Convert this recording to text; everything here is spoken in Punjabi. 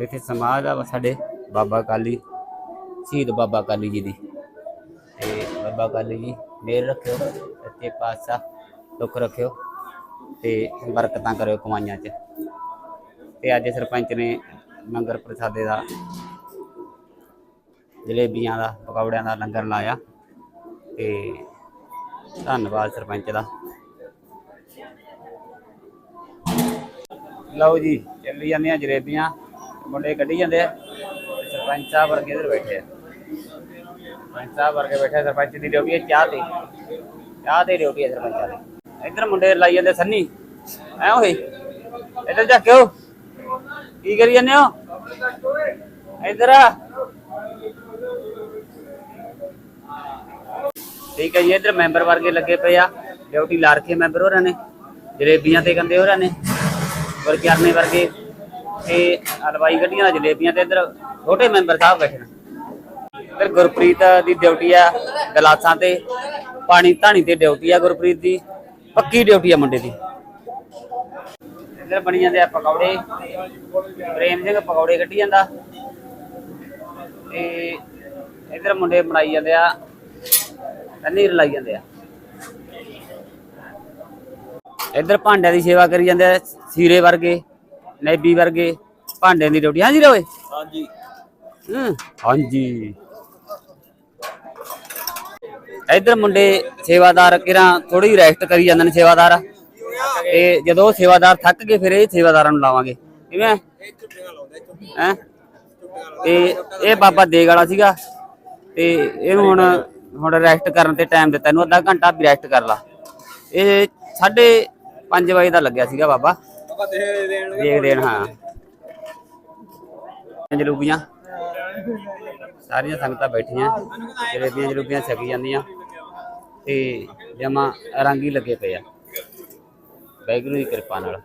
ਇੱਥੇ ਸਮਾਧ ਆ ਸਾਡੇ ਬਾਬਾ ਕਾਲੀ ਸ਼ਹੀਦ ਬਾਬਾ ਕਾਲੀ ਜੀ ਦੀ। ਤੇ ਬਾਬਾ ਕਾਲੀ ਜੀ ਮੇਰ ਰੱਖਿਓ ਸੱਚੇ ਪਾਤਸ਼ਾਹ ਦੁੱਖ ਰੱਖਿਓ ਤੇ ਬਰਕਤਾਂ ਕਰਿਓ ਕਮਾਈਆਂ 'ਚ। ਤੇ ਅੱਜ ਸਰਪੰਚ ਨੇ ਲੰਗਰ ਪ੍ਰਸਾਦੇ ਦਾ, ਜਲੇਬੀਆਂ ਦਾ, ਪਕੌੜਿਆਂ ਦਾ ਲੰਗਰ ਲਾਇਆ ਤੇ ਧੰਨਵਾਦ ਸਰਪੰਚ ਦਾ। ਲਓ ਜੀ, ਚੱਲੀ ਜਾਂਦੀਆਂ ਜਲੇਬੀਆਂ। ਮੁੰਡੇ ਕੱਢੀ ਜਾਂਦੇ ਆ। ਤੇ ਸਰਪੰਚ ਸਾਹਿਬ ਵਰਗੇ ਇਧਰ ਬੈਠੇ ਆ। ਸਰਪੰਚ ਸਾਹਿਬ ਵਰਗੇ ਬੈਠੇ ਸਰਪੰਚ ਦੀ ਡਿਊਟੀ ਹੈ ਚਾਹ ਤੇ। ਚਾਹ ਤੇ ਡਿਊਟੀ ਹੈ ਸਰਪੰਚਾਂ ਦੀ। ਇੱਧਰ ਮੁੰਡੇ ਲਾਈ ਜਾਂਦੇ ਸੰਨੀ। ਐ ਓਏ ਇੱਧਰ ਜਾ ਕਿਉਂ ਕੀ ਕਰੀ ਜਾਂਦੇ ਹੋ? ਇੱਧਰ ਆ। ਠੀਕ ਹੈ ਜੀ, ਇੱਧਰ ਮੈਂਬਰ ਵਰਗੇ ਲੱਗੇ ਪਏ ਆ। ਡਿਊਟੀ ਲਾ ਰੱਖੇ ਮੈਂਬਰ ਹੋਰਾਂ ਨੇ। ਜਲੇਬੀਆਂ ਤੇ ਕੰਦੇ ਹੋਰਾਂ ਨੇ। ਵਰਗਿਆਨੇ ਵਰਗੇ। ਤੇ ਹਲਵਾਈ ਗੱਡੀਆਂ ਜਲੇਬੀਆਂ ਤੇ ਇੱਧਰ ਛੋਟੇ ਮੈਂਬਰ ਸਾਹਿਬ ਬੈਠੇ ਨੇ। ਇੱਧਰ ਗੁਰਪ੍ਰੀਤ ਦੀ ਡਿਊਟੀ ਆ ਗਲਾਸਾਂ ਤੇ, ਪਾਣੀ ਧਾਣੀ ਤੇ ਡਿਊਟੀ ਆ ਗੁਰਪ੍ਰੀਤ ਦੀ, ਪੱਕੀ ਡਿਊਟੀ ਆ ਮੁੰਡੇ ਦੀ। ਇੱਧਰ ਬਣੀ ਜਾਂਦੇ ਆ ਪਕੌੜੇ, ਪ੍ਰੇਮ ਸਿੰਘ ਪਕੌੜੇ ਕੱਢੀ ਜਾਂਦਾ। ਤੇ ਇੱਧਰ ਮੁੰਡੇ ਬਣਾਈ ਜਾਂਦੇ ਆ, ਪਨੀਰ ਲਾਈ ਜਾਂਦੇ ਆ। ਇੱਧਰ ਭਾਂਡਿਆਂ ਦੀ ਸੇਵਾ ਕਰੀ ਜਾਂਦੇ ਆ ਸੀਰੇ ਵਰਗੇ। ਨੈਬੀ ਵਰਗੇ ਭਾਂਡਿਆਂ ਦੀ ਡਿਊਟੀ ਹਾਂਜੀ ਰੋਏ? ਹਾਂਜੀ। ਹਾਂਜੀ। ਇੱਧਰ ਮੁੰਡੇ ਸੇਵਾਦਾਰ ਕਿਰਾਂ ਥੋੜੀ ਰੈਸਟ ਕਰੀ ਜਾਂਦੇ ਨੇ ਸੇਵਾਦਾਰ। ਤੇ ਜਦੋਂ ਉਹ ਸੇਵਾਦਾਰ ਥੱਕ ਗਏ ਫਿਰ ਇਹ ਸੇਵਾਦਾਰਾਂ ਨੂੰ ਲਾਵਾਂਗੇ। ਕਿਵੇਂ? ਹੈ? ਤੇ ਇਹ ਬਾਬਾ ਦੇਗ ਵਾਲਾ ਸੀਗਾ। ਤੇ ਇਹਨੂੰ ਹੁਣ ਹੁਣ ਰੈਸਟ ਕਰਨ ਤੇ ਟਾਈਮ ਦਿੱਤਾ। ਇਹਨੂੰ ਅੱਧਾ ਘੰਟਾ ਵੀ ਰੈਸਟ ਕਰ ਲਾ। ਇਹ 5:30 ਵਜੇ ਦਾ ਲੱਗਿਆ ਸੀਗਾ ਬਾਬਾ। ਦੇਖ ਦੇਣ ਹਾਂ। ਜਲੂਬੀਆਂ। ਸਾਰੀਆਂ ਸੰਗਤਾਂ ਬੈਠੀਆਂ। ਜਲੇਬੀਆਂ ਜਲੂਬੀਆਂ ਛਕੀ ਜਾਂਦੀਆਂ। ਤੇ ਜਮਾ ਰੰਗ ਹੀ ਲੱਗੇ ਪਏ ਆ। ਵਾਹਿਗੁਰੂ ਦੀ ਕਿਰਪਾ ਨਾਲ।